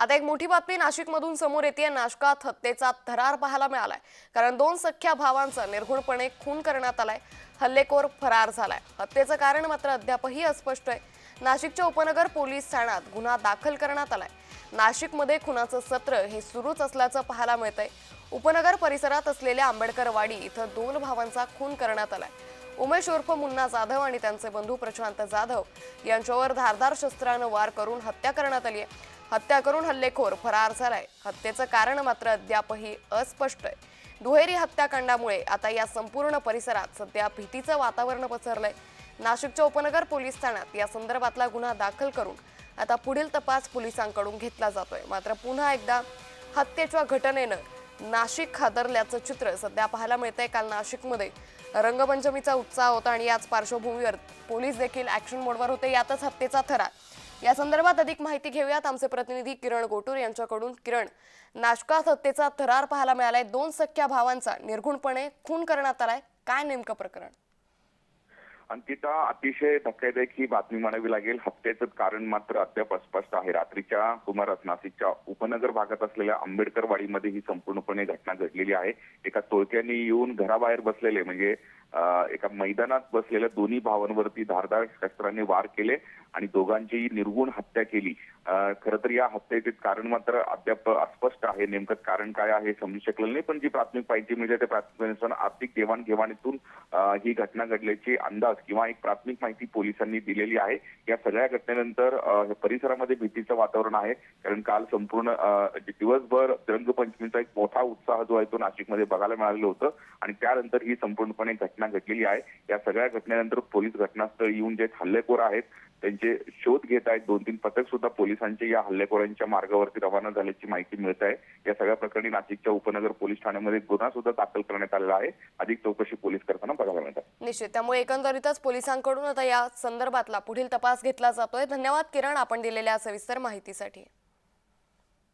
आता एक मोठी बातमी नाशिकमधून समोर येते. नाशकात हत्येचा थरार पाहायला मिळालाय. कारण दोन सख्ख्या भावांचं निर्घुणपणे खून करण्यात आलाय. हल्लेखोर फरार झालाय. हत्येचं कारण मात्र अद्यापही अस्पष्ट आहे. नाशिकच्या उपनगर पोलीस ठाण्यात गुन्हा दाखल करण्यात आलाय. नाशिकमध्ये खुनाचं सत्र हे सुरूच असल्याचं पाहायला मिळतंय. उपनगर परिसरात असलेल्या आंबेडकरवाडी इथं दोन भावांचा खून करण्यात आलाय. उमेश उर्फ मुन्ना जाधव आणि त्यांचे बंधू प्रशांत जाधव यांच्यावर धारदार शस्त्रानं वार करून हत्या करण्यात आली आहे. हत्या करून हल्लेखोर फरार झालाय. हत्येचं कारण मात्र अद्यापही अस्पष्ट आहे. दुहेरी हत्याकांडामुळे आता या संपूर्ण परिसरात सध्या भीतीचं वातावरण पसरलंय. नाशिकच्या उपनगर पोलीस ठाण्यात या संदर्भातला गुन्हा दाखल करून आता पुढील तपास पोलिसांकडून घेतला जातोय. मात्र पुन्हा एकदा हत्येच्या घटनेनं नाशिक हादरल्याचं चित्र सध्या पाहायला मिळतंय काल नाशिकमध्ये. रंगपंचमीचा उत्साह होता आणि याच पार्श्वभूमीवर पोलीस देखील ॲक्शन मोडवर होते. यातच हत्येचा थरार या संदर्भात अधिक माहिती घेऊयात. आमचे प्रतिनिधी किरण गोटूर यांच्याकडून. किरण नाशकात हत्येचा थरार पाहायला मिळालाय. दोन सख्या भावांचा निर्घुणपणे खून करण्यात आलाय. काय नेमकं प्रकरण? अंकिता अतिशय धक्कादायक ही बातमी म्हणावी लागेल. हत्येचं कारण मात्र अद्याप अस्पष्ट आहे. रात्रीच्या सुमारास नाशिकच्या उपनगर भागात असलेल्या आंबेडकर वाडीमध्ये ही संपूर्णपणे घटना घडलेली आहे. एका टोळक्याने येऊन घराबाहेर बसलेले म्हणजे एका मैदानात बसलेल्या दोन्ही भावांवरती धारदार शस्त्राने वार केले आणि दोघांचीही निर्गुण हत्या केली. खरं तर या हत्येचे कारण मात्र अद्याप अस्पष्ट आहे. नेमकं कारण काय आहे समजू शकलेलं नाही पण जी प्राथमिक माहिती मिळते म्हणजे त्या प्राथमिक माहितीनुसार आर्थिक देवाणघेवाणीतून ही घटना घडल्याची अंदाज किंवा एक प्राथमिक माहिती पोलिसांनी दिलेली आहे. या सगळ्या घटनेनंतर या परिसरामध्ये भीतीचं वातावरण आहे. कारण काल संपूर्ण म्हणजे दिवसभर रंगपंचमीचा एक मोठा उत्साह जो आहे तो नाशिकमध्ये बघायला मिळालेलं होतं. आणि त्यानंतर ही संपूर्णपणे घटना घटना घडलेली आहे. या सगळ्या घटनेनंतर पोलीस घटनास्थळी येऊन जे हल्लेखोर आहेत त्यांचे शोध घेत आहेत. दोन तीन पथक सुद्धा पोलिसांचे या हल्लेखोरांच्या मार्गावरती रवाना झाल्याची माहिती मिळत आहे. या सगळ्या प्रकरणी नाशिकच्या उपनगर पोलीस ठाण्यामध्ये गुन्हा सुद्धा दाखल करण्यात आलेला आहे. अधिक चौकशी पोलीस करताना बघायला मिळतात निश्चित. त्यामुळे एकंदरीतच पोलिसांकडून आता या संदर्भातला पुढील तपास घेतला जातोय. धन्यवाद किरण आपण दिलेल्या सविस्तर माहितीसाठी.